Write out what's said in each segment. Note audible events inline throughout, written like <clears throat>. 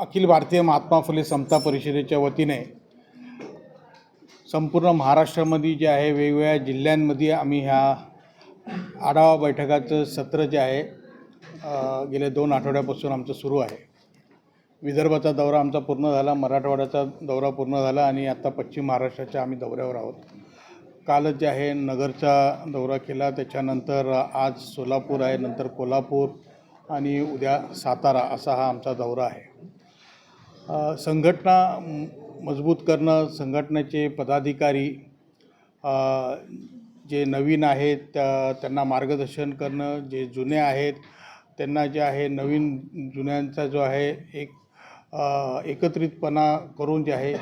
अखिल भारतीय महात्मा फुले समता परिषदेच्या वतीने संपूर्ण महाराष्ट्रामध्ये जे आहे वेगवेगळ्या जिल्ह्यांमध्ये आम्ही ह्या आढावा बैठकाचं सत्र जे आहे गेल्या दोन आठवड्यापासून आमचं सुरू आहे. विदर्भाचा दौरा आमचा पूर्ण झाला मराठवाड्याचा दौरा पूर्ण झाला आणि आता पश्चिम महाराष्ट्राच्या आम्ही दौऱ्यावर आहोत. कालच जे आहे नगरचा दौरा केला त्याच्यानंतर आज सोलापूर आहे नंतर कोल्हापूर आणि उद्या सातारा असा हा आमचा दौरा आहे. संघटना मजबूत करणं संघटनेचे पदाधिकारी जे नवीन आहेत त्या त्यांना मार्गदर्शन करणं जे जुने आहेत त्यांना जे आहे नवीन जुन्यांचा जो आहे एक एकत्रितपणा करून जे आहे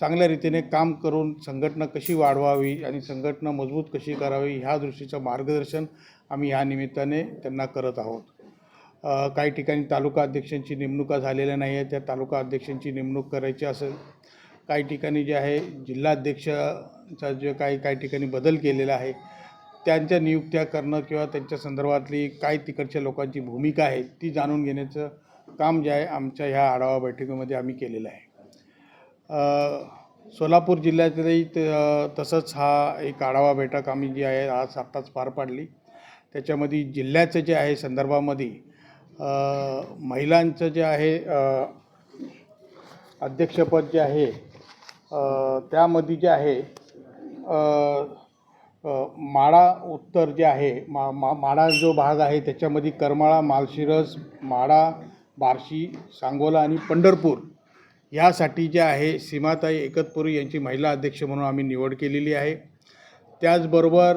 चांगल्या रीतीने काम करून संघटना कशी वाढवावी आणि संघटना मजबूत कशी करावी ह्या दृष्टीचं मार्गदर्शन आम्ही ह्या निमित्ताने त्यांना करत आहोत. काही ठिकाणी तालुका अध्यक्षांची नेमणुका झालेल्या नाही आहे त्या तालुका अध्यक्षांची नेमणूक करायची असेल काही ठिकाणी जे आहे जिल्हाध्यक्षाचा जे काही काही ठिकाणी बदल केलेला आहे त्यांच्या नियुक्त्या करणं किंवा त्यांच्या संदर्भातली काय तिकडच्या लोकांची भूमिका आहे ती जाणून घेण्याचं काम जे आहे आमच्या ह्या आढावा बैठकीमध्ये आम्ही केलेलं आहे. सोलापूर जिल्ह्यातही त- तसंच हा एक आढावा बैठक आम्ही जी आहे आज आत्ताच पार पाडली. त्याच्यामध्ये जिल्ह्याचं जे आहे संदर्भामध्ये महिलांचं जे आहे अध्यक्षपद जे आहे त्यामध्ये जे आहे माळा उत्तर जे आहे मा मा माळा जो भाग आहे त्याच्यामध्ये करमाळा मालशिरस माळा बार्शी सांगोला आणि पंढरपूर यासाठी जे आहे सीमाताई एकतपुरी यांची महिला अध्यक्ष म्हणून आम्ही निवड केलेली आहे. त्याचबरोबर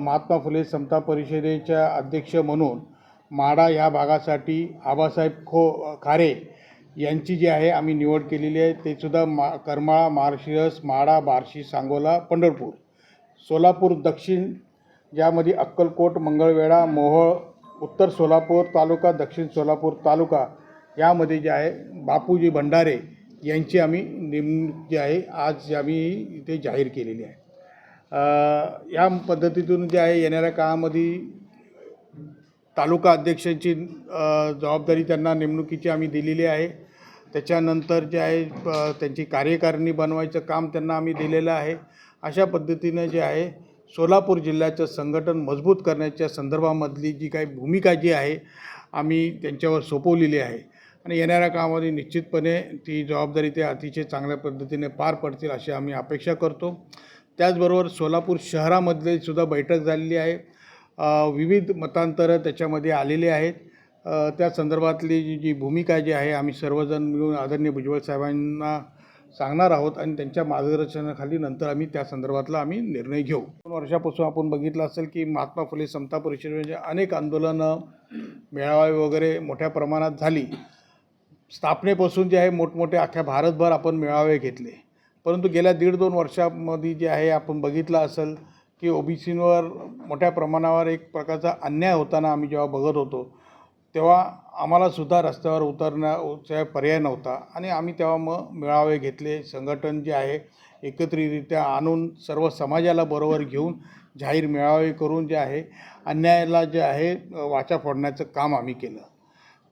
महात्मा फुले समता परिषदेच्या अध्यक्ष म्हणून माडा ह्या भागासाठी आबासाहेब खो खारे यांची जी आहे आम्ही निवड केलेली आहे ते सुद्धा मा करमाळा माळशिरस माडा बार्शी सांगोला पंढरपूर. सोलापूर दक्षिण ज्यामध्ये अक्कलकोट मंगळवेढा मोहोळ उत्तर सोलापूर तालुका दक्षिण सोलापूर तालुका यामध्ये जे आहे बापूजी भंडारे यांची आम्ही नेमणूक जी आहे आज आम्ही इथे जाहीर केलेली आहे. या पद्धतीतून जे आहे येणाऱ्या काळामध्ये तालुका अध्यक्षांची जबाबदारी त्यांना नेमणुकीची आम्ही दिलेली आहे. त्याच्यानंतर जे आहे त्यांची कार्यकारिणी बनवायचं काम त्यांना आम्ही दिलेलं आहे. अशा पद्धतीनं जे आहे सोलापूर जिल्ह्याचं संघटन मजबूत करण्याच्या संदर्भामधली जी काही भूमिका जी आहे आम्ही त्यांच्यावर सोपवलेली आहे. आणि येणाऱ्या कामामध्ये निश्चितपणे ती जबाबदारी ते अतिशय चांगल्या पद्धतीने पार पडतील अशी आम्ही अपेक्षा करतो. त्याचबरोबर सोलापूर शहरामधले सुद्धा बैठक झालेली आहे. विविध मतांतरं त्याच्यामध्ये आलेले आहेत. त्या संदर्भातली जी जी भूमिका जी आहे आम्ही सर्वजण मिळून आदरणीय भुजबळ साहेबांना सांगणार आहोत आणि त्यांच्या मार्गदर्शनाखाली नंतर आम्ही त्या संदर्भातला आम्ही निर्णय घेऊ. दोन वर्षापासून आपण बघितलं असेल की महात्मा फुले समता परिषदेचे अनेक आंदोलनं मेळावे वगैरे मोठ्या प्रमाणात झाली. स्थापनेपासून जे आहे मोठमोठे अख्ख्या भारतभर आपण मेळावे घेतले. परंतु गेल्या दीड दोन वर्षामध्ये जे आहे आपण बघितलं असेल की ओबीसींवर मोठ्या प्रमाणावर एक प्रकारचा अन्याय होताना आम्ही जेव्हा बघत होतो तेव्हा आम्हालासुद्धा रस्त्यावर उतरण्याचा पर्याय नव्हता. आणि आम्ही तेव्हा मग मेळावे घेतले संघटन जे आहे एकत्रितरित्या आणून सर्व समाजाला बरोबर घेऊन जाहीर मेळावे करून जे आहे अन्यायाला जे आहे वाचा फोडण्याचं काम आम्ही केलं.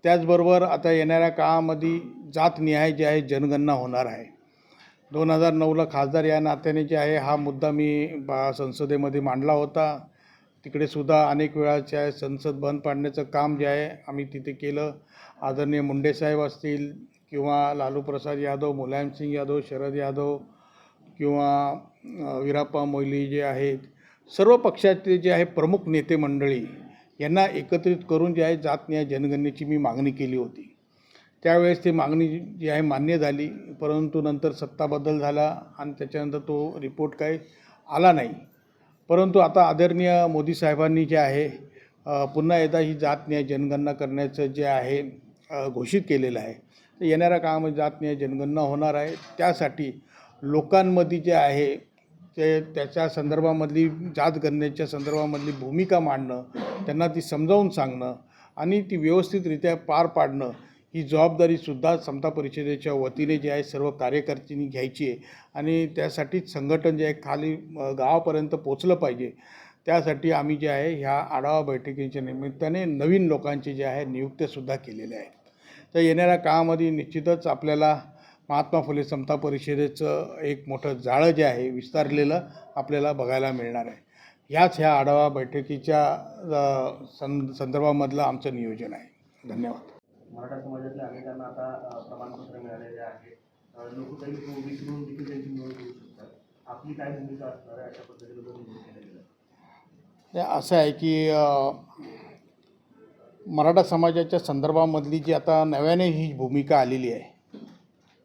त्याचबरोबर आता येणाऱ्या काळामध्ये जातनिहाय जे आहे जनगणना होणार आहे. दोन हजार नऊला खासदार या नात्याने जे आहे हा मुद्दा मी बा संसदेमध्ये मांडला होता. तिकडे सुद्धा अनेक वेळाचे आहे संसद बंद पाडण्याचं काम जे आहे आम्ही तिथे केलं. आदरणीय मुंडे साहेब असतील किंवा लालू प्रसाद यादव मुलायमसिंग यादव शरद यादव किंवा विराप्पा मोयली जे आहेत सर्व पक्षाचे जे आहे प्रमुख नेते मंडळी यांना एकत्रित करून जे आहे जात जातन्याय जनगणनेची मी मागणी केली होती. त्यावेळेस ती मागणी जी आहे मान्य झाली परंतु नंतर सत्ता बदल झाला आणि त्याच्यानंतर तो रिपोर्ट काही आला नाही. परंतु आता आदरणीय मोदी साहेबांनी जे आहे पुन्हा एकदा ही जात जनगणना करण्याचं जे आहे घोषित केलेलं आहे तर येणाऱ्या काळामध्ये जात जनगणना होणार आहे. त्यासाठी लोकांमध्ये जे आहे ते त्याच्या संदर्भामधली जात गणनेच्या संदर्भामधली भूमिका मांडणं त्यांना ती समजावून सांगणं आणि ती व्यवस्थितरित्या पार पाडणं ही जबाबदारीसुद्धा समता परिषदेच्या वतीने जे आहे सर्व कार्यकर्त्यांनी घ्यायची आहे. आणि त्यासाठीच संघटन जे आहे खाली गावापर्यंत पोचलं पाहिजे. त्यासाठी आम्ही जे आहे ह्या आढावा बैठकीच्या निमित्ताने नवीन लोकांचे जे आहे नियुक्त्यासुद्धा केलेल्या आहेत तर येणाऱ्या काळामध्ये निश्चितच आपल्याला महात्मा फुले समता परिषदेचं एक मोठं जाळं जे आहे विस्तारलेलं आपल्याला बघायला मिळणार आहे. ह्याच ह्या आढावा बैठकीच्या सं संदर्भामधलं आमचं नियोजन आहे. धन्यवाद. मराठा समाजातल्या अनेकांना आता प्रमाणपत्र मिळालेले आहे. लोक काही ओबीसी म्हणून देखील त्यांची निवड करू शकतात. आपली काय भूमिका असणार आहे अशा पद्धतीने जर निवड केल्या गेल्या ते असं आहे की मराठा समाजाच्या संदर्भामधली जी आता नव्याने ही भूमिका आलेली आहे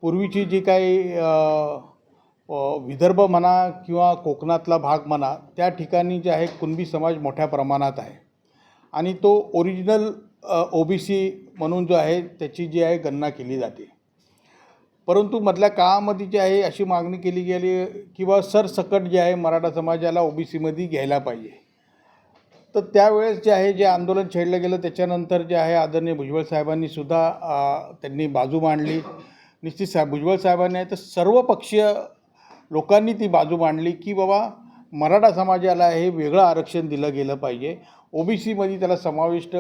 पूर्वीची जी काही विदर्भ म्हणा किंवा कोकणातला भाग म्हणा त्या ठिकाणी जे आहे कुणबी समाज मोठ्या प्रमाणात आहे. आणि तो ओरिजिनल ओ बी सी म्हणून जो आहे त्याची जी आहे गणना केली जाते. परंतु मधल्या काळामध्ये जी आहे अशी मागणी केली गेली किंवा सरसकट जे आहे मराठा समाजाला ओ बी सीमध्ये घ्यायला पाहिजे. तर त्यावेळेस जे आहे जे आंदोलन छेडलं गेलं त्याच्यानंतर जे आहे आदरणीय भुजबळ साहेबांनी सुद्धा त्यांनी बाजू मांडली. निश्चित साहेब भुजबळ साहेबांनी आहे तर सर्व पक्षीय लोकांनी ती बाजू मांडली की बाबा मराठा समाजाला हे वेगळं आरक्षण दिलं गेलं पाहिजे. ओ बी सीमध्ये त्याला समाविष्ट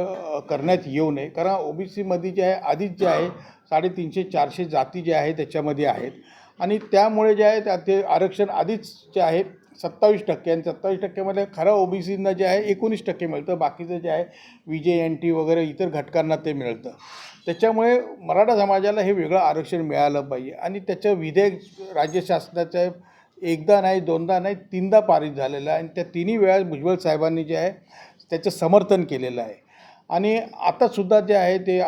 करण्यात येऊ नये. कारण ओ बी सीमध्ये जे आहे आधीच जे आहे साडेतीनशे चारशे जाती जे आहे त्याच्यामध्ये आहेत. आणि त्यामुळे जे आहे त्या ते आरक्षण आधीच जे आहे सत्तावीस टक्के. आणि सत्तावीस टक्क्यामध्ये खरं ओ बी सींना जे आहे एकोणीस टक्के मिळतं. बाकीचं जे आहे व्ही जे एन टी वगैरे इतर घटकांना ते मिळतं. त्याच्यामुळे मराठा समाजाला हे वेगळं आरक्षण मिळालं पाहिजे. आणि त्याचं विधेयक राज्य शासनाचं एकदा नाही दोनदा नाही तीनदा पारित झालेलं आहे. आणि त्या तिन्ही वेळा भुजबळ साहेबांनी जे आहे त्याचं समर्थन केलेलं आहे. आणि आतासुद्धा जे आहे ते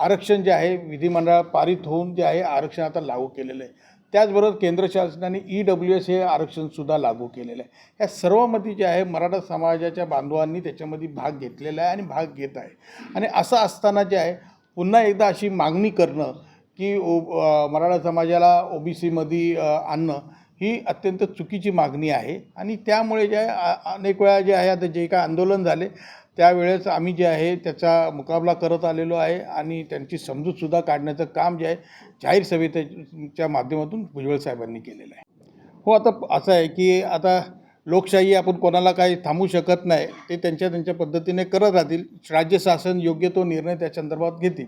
आरक्षण जे आहे विधिमंडळात पारित होऊन जे आहे आरक्षण आता लागू केलेलं आहे. त्याचबरोबर केंद्र शासनाने ई डब्ल्यू एस हे आरक्षणसुद्धा लागू केलेलं आहे. ह्या सर्वमध्ये जे आहे मराठा समाजाच्या बांधवांनी त्याच्यामध्ये भाग घेतलेला आहे आणि भाग घेत आहे. आणि असं असताना जे आहे पुन्हा एकदा अशी मागणी करणं की ओ मराठा समाजाला ओ बी सीमध्ये आणणं ही अत्यंत चुकीची मागणी आहे. आणि त्यामुळे जे आहे अनेक वेळा जे आहे आता जे काय आंदोलन झाले त्यावेळेस आम्ही जे आहे त्याचा मुकाबला करत आलेलो आहे. आणि त्यांची समजूतसुद्धा काढण्याचं काम जे आहे जाहीर सभेच्या माध्यमातून भुजबळ साहेबांनी केलेलं आहे. हो आता असं आहे की आता लोकशाही आपण कोणाला काही थांबू शकत नाही ते त्यांच्या त्यांच्या पद्धतीने करत राहतील. राज्य शासन योग्य तो निर्णय त्या संदर्भात घेतील.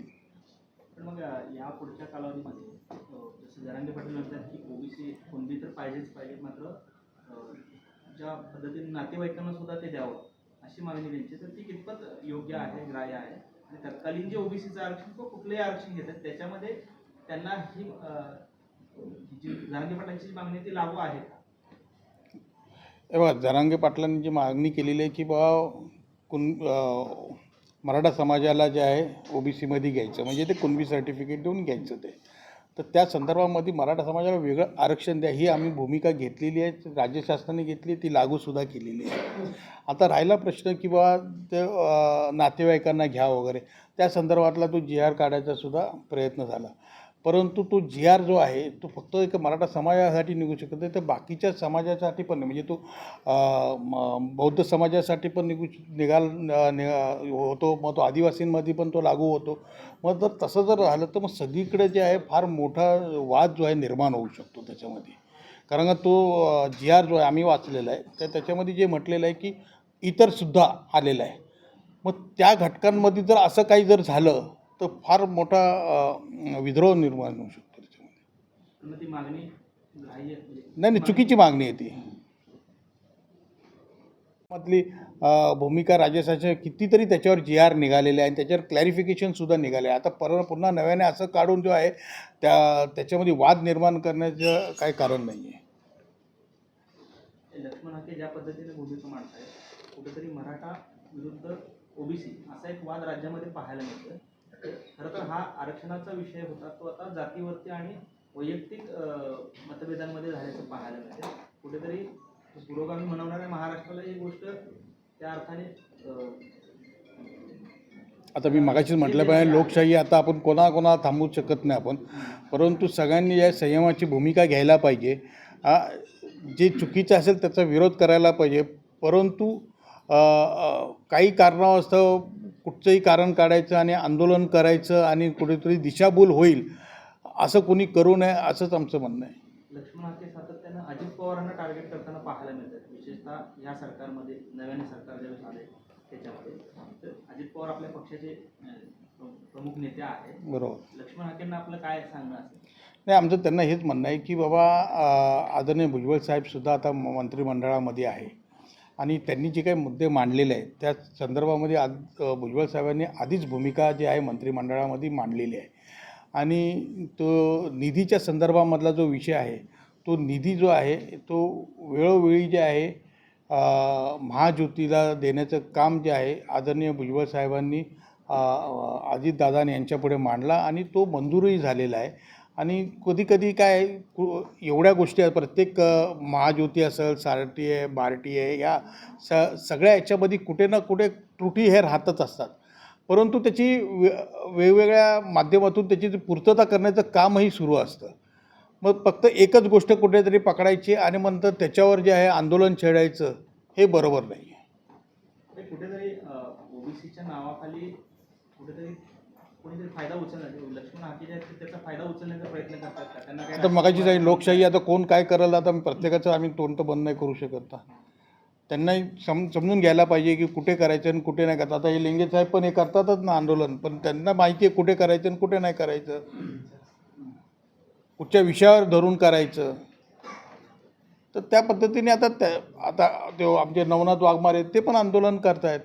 पण मग या पुढच्या कालावधीमध्ये जरांगे पाटील म्हणतात की ओबीसी कोणबी तर पाहिजेच पाहिजे. मात्र ज्या पद्धतीने नातेवाईकांना सुद्धा ते द्यावं अशी मागणी त्यांची तर ती कितपत योग्य आहे ग्राह्य आहे? आणि तत्कालीन जे ओबीसीचं आरक्षण किंवा कुठलंही आरक्षण घेतात त्याच्यामध्ये त्यांना ही जी जरांगे पाटलांची जी मागणी ती लागू आहे का? हे बघा जरांगे पाटलांनी जी मागणी केलेली आहे की बा कुण मराठा समाजाला जे आहे ओ बी सीमध्ये घ्यायचं. म्हणजे ते कुणबी सर्टिफिकेट देऊन घ्यायचं ते. तर त्या संदर्भामध्ये मराठा समाजाला वेगळं आरक्षण द्या. ही आम्ही भूमिका घेतलेली आहे राज्य शासनाने घेतली ती लागूसुद्धा केलेली आहे. आता राहिला प्रश्न की बा ते नातेवाईकांना घ्या वगैरे. त्या संदर्भातला तो जी आर काढायचा सुद्धा प्रयत्न झाला. परंतु तो जी आर जो आहे तो फक्त एक मराठा समाजासाठी निघू शकत नाही तर बाकीच्या समाजासाठी पण म्हणजे तो बौद्ध समाजासाठी पण निघू निघाल नि- होतो. मग तो आदिवासींमध्ये पण तो लागू होतो. मग जर तसं जर राहिलं तर मग सगळीकडे जे आहे फार मोठा वाद जो आहे निर्माण होऊ शकतो त्याच्यामध्ये. कारण का तो जी आर जो आहे आम्ही वाचलेला आहे तर त्याच्यामध्ये जे म्हटलेलं आहे की इतरसुद्धा आलेलं आहे. मग त्या घटकांमध्ये जर असं काही जर झालं तर फार मोठा विद्रोह निर्माण होऊ शकतो त्याच्यामध्ये. म्हणजे नाही नाही चुकीची मागणी आहे ती. मधली भूमिका राजशासन कितीतरी त्याच्यावर जी आर निघालेले आहे आणि त्याच्यावर क्लॅरिफिकेशनसुद्धा निघाले आहे. आता पर पुन्हा नव्याने असं काढून जो आहे त्या त्याच्यामध्ये वाद निर्माण करण्याचं काही कारण नाही आहे लक्ष्मण हाके ज्या पद्धतीने भूमिका मांडताय कुठेतरी मराठा विरुद्ध ओबीसी असा एक वाद राज्यामध्ये पाहायला मिळतोय. खरं तर हा आरक्षणाचा विषय होता तो आता जातीवरती आणि वैयक्तिक मतभेदांमध्ये झाल्याचं पाहायला मिळते कुठेतरी पुरोगामी म्हणवणाऱ्या महाराष्ट्राला ही गोष्ट त्या अर्थाने आता मी मगाशीच म्हटल्याप्रमाणे लोकशाही आता आपण कोणाकोणा थांबवू शकत नाही आपण. परंतु सगळ्यांनी या संयमाची भूमिका घ्यायला पाहिजे. जे चुकीचं असेल त्याचा विरोध करायला पाहिजे. परंतु काही कारणास्तव कुठचंही कारण काढायचं आणि आंदोलन करायचं आणि कुठेतरी दिशाभूल होईल असं कोणी करू नये असंच आमचं म्हणणं आहे. लक्ष्मण हाके सातत्यानं अजित पवारांना टार्गेट करताना पाहायला मिळतात. विशेषतः या सरकारमध्ये नव्याने सरकार ज्यावेळेस आले त्याच्यामध्ये तर अजित पवार आपल्या पक्षाचे प्रमुख नेते आहेत. बरोबर. लक्ष्मण हाकेंना आपलं काय सांगणं असेल? नाही आमचं त्यांना हेच म्हणणं आहे की बाबा आदरणीय भुजबळ साहेबसुद्धा आता मंत्रिमंडळामध्ये आहे. आणि त्यांनी जे काही मुद्दे मांडलेले आहेत त्या संदर्भामध्ये आज भुजबळ साहेबांनी आधीच भूमिका जी आहे मंत्रिमंडळामध्ये मांडलेली आहे. आणि तो निधीच्या संदर्भामधला जो विषय आहे तो निधी जो आहे तो वेळोवेळी जे आहे महाज्योतीला देण्याचं काम जे आहे आदरणीय भुजबळ साहेबांनी अ, यांच्यापुढे मांडला आणि तो मंजूरही झालेला आहे. आणि कधीकधी काय एवढ्या गोष्टी आहेत प्रत्येक महाज्योती असेल सारटी आहे बार्टी आहे या स सगळ्या याच्यामध्ये कुठे ना कुठे त्रुटी हे राहतच असतात. परंतु त्याची वे वेगवेगळ्या माध्यमातून त्याची पूर्तता करण्याचं कामही सुरू असतं. मग फक्त एकच गोष्ट कुठेतरी पकडायची आणि नंतर त्याच्यावर जे आहे आंदोलन छेडायचं हे बरोबर नाही आहे कुठेतरी ओबीसीच्या नावाखाली कुठेतरी कोणीतरी फायदा उचलण्याचा लक्ष्मण हाके जे आहेत ते त्याचा फायदा उचलण्याचा प्रयत्न करतात का? त्यांना काय आता मगाची जाईल लोकशाही आता कोण काय करेल आता प्रत्येकाचं आम्ही तोंड तर बंद नाही करू शकत ना त्यांनाही सम समजून घ्यायला पाहिजे की कुठे करायचं आणि कुठे नाही करायचं. आता हे लिंगे साहेब पण हे करतातच ना आंदोलन पण त्यांना माहिती आहे कुठे करायचं आणि कुठे नाही करायचं. कुठच्या विषयावर धरून करायचं. तर त्या पद्धतीने आता त्या आता ते आमचे नवनाथ वाघमारे ते पण आंदोलन करतायत.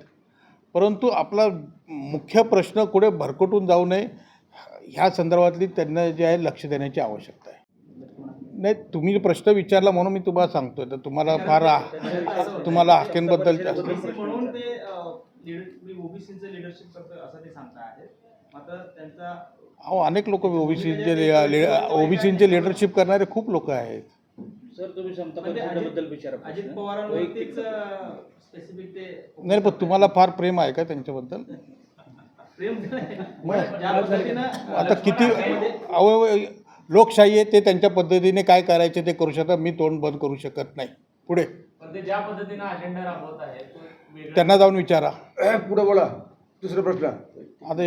परंतु आपला मुख्य प्रश्न कुठे भरकटून जाऊ नये ह्या संदर्भातली त्यांना जे आहे लक्ष देण्याची आवश्यकता आहे. नाही तुम्ही प्रश्न विचारला म्हणून मी तुम्हाला सांगतोय तर तुम्हाला फार तुम्हाला हाकेंबद्दल अहो अनेक लोक ओबीसीचे ओबीसीचे लिडरशिप करणारे खूप लोक आहेत. सर तुम्ही समता म्हणजे पक्षाबद्दल अजित विचारा अजित प्रश्न. पवारांवरतीच स्पेसिफिक ते नाही पण तुम्हाला फार प्रेम आहे का त्यांच्याबद्दल? प्रेम नाही. मग- ज्या पद्धतीनं आता किती अहो लोकशाही आहे ते त्यांच्या पद्धतीने काय करायचे ते करू शकतात मी तोंड बंद करू शकत नाही. पुढे. पण ते ज्या पद्धतीनं अजेंडा राबवत आहे त्यांना जाऊन विचारा. <clears throat> पुढे बोला. दुसरा प्रश्न. आता